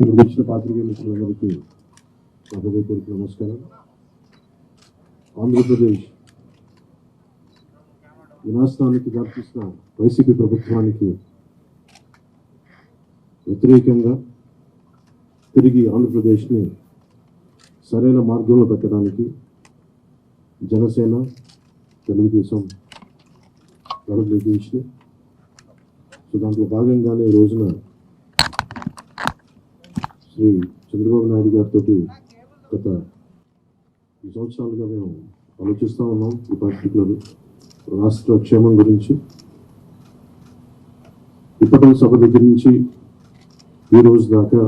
ఇక్కడికి వచ్చిన పాత్రికేయ మిత్రులందరికీ నా హృదయపూర్వక నమస్కారం ఆంధ్రప్రదేశ్ వినాశనానికి దారితీసిన వైసీపీ ప్రభుత్వానికి వ్యతిరేకంగా తిరిగి ఆంధ్రప్రదేశ్ని సరైన మార్గంలో పెట్టడానికి జనసేన తెలుగుదేశం గడుపులు సో దాంట్లో భాగంగానే ఈ రోజున శ్రీ చంద్రబాబు నాయుడు గారితో గత ఈ సంవత్సరాలుగా మేము ఆలోచిస్తూ ఉన్నాం ఈ పర్టికులర్ రాష్ట్ర క్షేమం గురించి. ఇప్పటి సభ దగ్గర నుంచి ఈ రోజు దాకా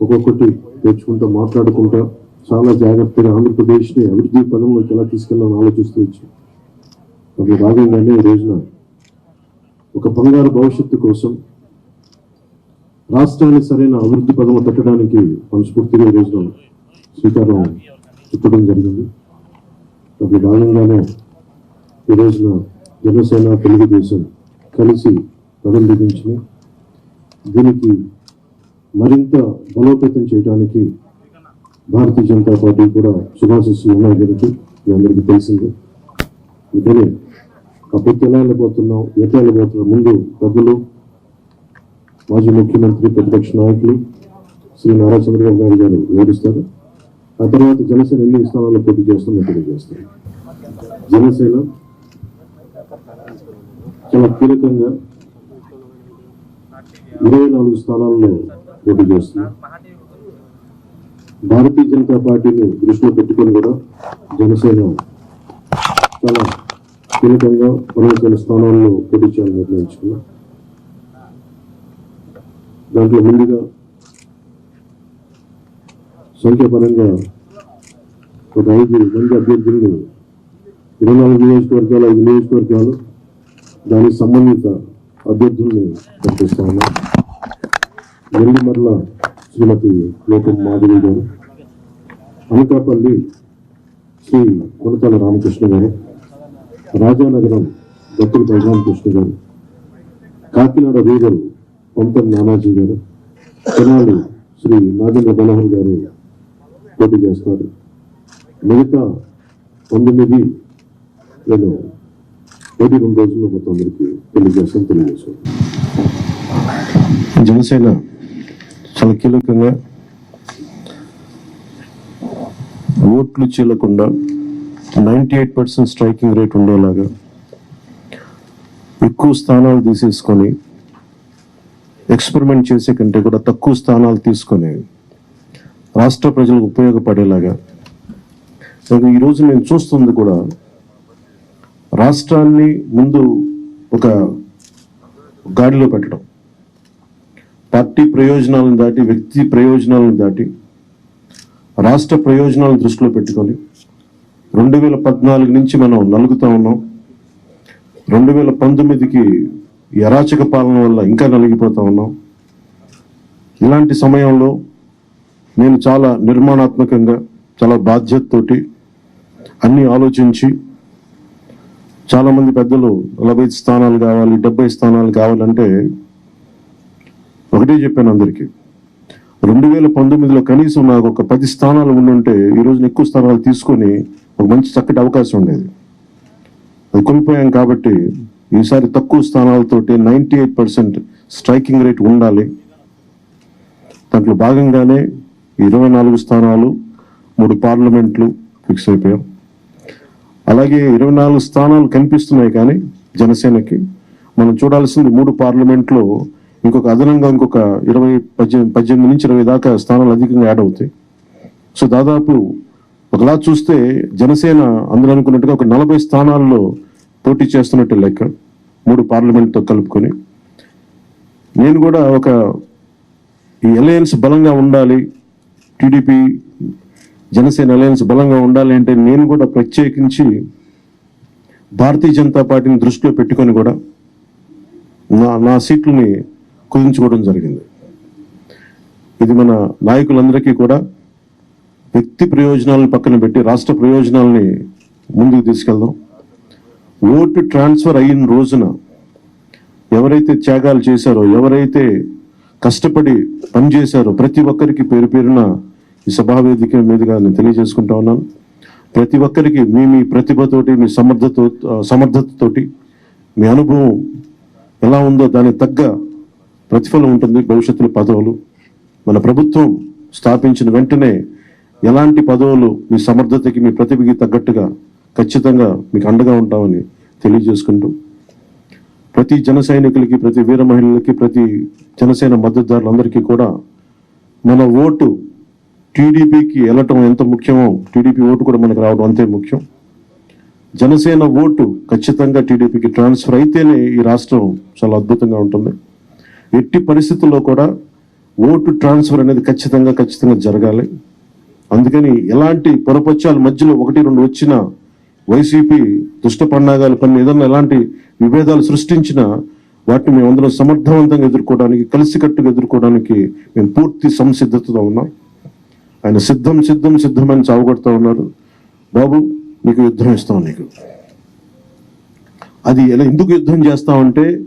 ఒక్కొక్కటి తెచ్చుకుంటూ మాట్లాడుకుంటా చాలా జాగ్రత్తగా ఆంధ్రప్రదేశ్ని అభివృద్ధి పదంలోకి ఎలా తీసుకెళ్ళాలని ఆలోచిస్తూ వచ్చి. అందులో భాగంగానే ఈ రోజున ఒక బంగారు భవిష్యత్తు కోసం రాష్ట్రాన్ని సరైన అభివృద్ధి పదము పెట్టడానికి మనస్ఫూర్తిగా ఈరోజు శ్రీకారం చుట్టడం జరిగింది. అది భాగంగానే ఈ రోజున జనసేన తెలుగుదేశం కలిసి పదం దీనికి మరింత బలోపేతం చేయడానికి భారతీయ జనతా పార్టీ కూడా శుభాశిస్సులు ఉన్నాయి దీనికి మీ అందరికీ తెలిసిందే. అందుకని అప్పుడు ఎలా వెళ్ళిపోతున్నాం ఎట్లా వెళ్ళిపోతున్నాం ముందు పెద్దలు మాజీ ముఖ్యమంత్రి ప్రతిపక్ష నాయకులు శ్రీ నారా చంద్రబాబు నాయుడు గారు వివరిస్తారు ఆ తర్వాత జనసేన ఎన్ని స్థానాల్లో పోటీ చేస్తామో తెలియజేస్తారు. జనసేన చాలా కీలకంగా ఇరవై నాలుగు స్థానాల్లో పోటీ చేస్తుంది. భారతీయ జనతా పార్టీని దృష్టిలో పెట్టుకొని కూడా జనసేన చాలా కీలకంగా పన్నెండు స్థానాల్లో పోటీ చేయాలని నిర్ణయించుకున్నాం దాంట్లో ముందుగా సంఖ్యాపరంగా ఒక ఐదు మంది అభ్యర్థులను ఇరవై నాలుగు నియోజకవర్గాలు ఐదు నియోజకవర్గాలు దానికి సంబంధిత అభ్యర్థుల్ని ప్రకటిస్తా ఉన్నాం. నెల్లిమర్ల శ్రీమతి లోకం మాధవి గారు అనకాపల్లి శ్రీ కొనతల రామకృష్ణ గారు రాజానగరం దత్తుల బలరామకృష్ణ గారు కాకినాడ రూరల్ పంతం నానాజీ గారు తెనాలి శ్రీ నాగేంద్ర మనోహర్ గారు పోటీ చేస్తారు. మిగతా పంతొమ్మిది నేను పోటీ రెండు రోజుల్లో మొత్తం అందరికీ తెలియజేస్తాను తెలియజేస్తాను జనసేన చాలా కీలకంగా ఓట్లు చీలకుండా ninety eight percent striking rate ఉండేలాగా ఎక్కువ స్థానాలు తీసేసుకొని ఎక్స్పెరిమెంట్ చేసే కంటే కూడా తక్కువ స్థానాలు తీసుకొని రాష్ట్ర ప్రజలకు ఉపయోగపడేలాగా. ఈరోజు నేను చూస్తుంది కూడా రాష్ట్రాన్ని ముందు ఒక గాడిలో పెట్టడం. పార్టీ ప్రయోజనాలను దాటి వ్యక్తి ప్రయోజనాలను దాటి రాష్ట్ర ప్రయోజనాలను దృష్టిలో పెట్టుకొని రెండు వేల పద్నాలుగు నుంచి మనం నలుగుతా ఉన్నాం. రెండు వేల పంతొమ్మిదికి ఈ అరాచక పాలన వల్ల ఇంకా నలిగిపోతా ఉన్నాం. ఇలాంటి సమయంలో నేను చాలా నిర్మాణాత్మకంగా చాలా బాధ్యతతోటి అన్నీ ఆలోచించి చాలామంది పెద్దలు నలభై స్థానాలు కావాలి డెబ్బై స్థానాలు కావాలంటే ఒకటే చెప్పాను అందరికీ. రెండు వేల పంతొమ్మిదిలో కనీసం నాకు ఒక పది స్థానాలు ఉండుంటే ఈరోజు ఎక్కువ స్థానాలు తీసుకొని ఒక మంచి చక్కటి అవకాశం ఉండేది. అది కోల్పోయాం కాబట్టి ఈసారి తక్కువ స్థానాలతోటి ninety eight percent striking rate ఉండాలి. దాంట్లో భాగంగానే ఇరవై నాలుగు స్థానాలు మూడు పార్లమెంట్లు ఫిక్స్ అయిపోయాం. అలాగే ఇరవై నాలుగు స్థానాలు కనిపిస్తున్నాయి కానీ జనసేనకి. మనం చూడాల్సింది మూడు పార్లమెంట్లో ఇంకొక అదనంగా ఇంకొక ఇరవై పద్దెనిమిది పద్దెనిమిది నుంచి ఇరవై దాకా స్థానాలు అధికంగా యాడ్ అవుతాయి. సో దాదాపు ఒకలా చూస్తే జనసేన అందరూ అనుకున్నట్టుగా ఒక నలభై స్థానాల్లో పోటీ చేస్తున్నట్టు లెక్క మూడు పార్లమెంట్తో కలుపుకొని. నేను కూడా ఒక ఈ అలయన్స్ బలంగా ఉండాలి టీడీపీ జనసేన అలయన్స్ బలంగా ఉండాలి అంటే నేను కూడా ప్రత్యేకించి భారతీయ జనతా పార్టీని దృష్టిలో పెట్టుకొని కూడా నా నా సీట్లని కుదించుకోవడం జరిగింది. ఇది మన నాయకులందరికీ కూడా వ్యక్తి ప్రయోజనాలను పక్కన పెట్టి రాష్ట్ర ప్రయోజనాలని ముందుకు తీసుకెళ్దాం. ఓటు ట్రాన్స్ఫర్ అయిన రోజున ఎవరైతే త్యాగాలు చేశారో ఎవరైతే కష్టపడి పనిచేశారో ప్రతి ఒక్కరికి పేరు పేరున ఈ సభా వేదిక మీదుగా నేను తెలియజేసుకుంటా ఉన్నాను. ప్రతి ఒక్కరికి మీ మీ ప్రతిభతోటి మీ సమర్థతో సమర్థతతోటి మీ అనుభవం ఎలా ఉందో దానికి తగ్గ ప్రతిఫలం ఉంటుంది భవిష్యత్తులో పదవులు. మన ప్రభుత్వం స్థాపించిన వెంటనే ఎలాంటి పదవులు మీ సమర్థతకి మీ ప్రతిభకి తగ్గట్టుగా ఖచ్చితంగా మీకు అండగా ఉంటామని తెలియజేసుకుంటూ ప్రతి జన సైనికులకి ప్రతి వీర మహిళలకి ప్రతి జనసేన మద్దతుదారులందరికీ కూడా మన ఓటు టీడీపీకి వెళ్ళటం ఎంత ముఖ్యమో టీడీపీ ఓటు కూడా మనకు రావడం అంతే ముఖ్యం. జనసేన ఓటు ఖచ్చితంగా టీడీపీకి ట్రాన్స్ఫర్ అయితేనే ఈ రాష్ట్రం చాలా అద్భుతంగా ఉంటుంది. ఎట్టి పరిస్థితుల్లో కూడా ఓటు ట్రాన్స్ఫర్ అనేది ఖచ్చితంగా ఖచ్చితంగా జరగాలి. అందుకని ఎలాంటి పొరపక్షాల మధ్యలో ఒకటి రెండు వచ్చిన వైసీపీ దుష్ట పన్నాగాలు కొన్ని ఏదన్నా ఎలాంటి విభేదాలు సృష్టించినా వాటిని మేము అందరం సమర్థవంతంగా ఎదుర్కోవడానికి కలిసికట్టుగా ఎదుర్కోవడానికి మేము పూర్తి సంసిద్ధతతో ఉన్నాం. ఆయన సిద్ధం సిద్ధం సిద్ధమని చావుగొడుతూ ఉన్నారు. బాబు నీకు యుద్ధం ఇస్తాం నీకు. అది ఎలా ఎందుకు యుద్ధం చేస్తామంటే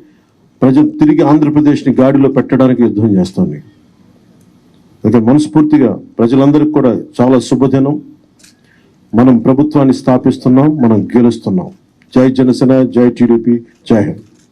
ప్రజలు తిరిగి ఆంధ్రప్రదేశ్ని గాడిలో పెట్టడానికి యుద్ధం చేస్తాం నీకు. అయితే మనస్ఫూర్తిగా ప్రజలందరికీ కూడా చాలా శుభదినం. మనం ప్రభుత్వాన్ని స్థాపిస్తున్నాం మనం గెలుస్తున్నాం. జై జనసేన జై టీడీపీ జై హింద్.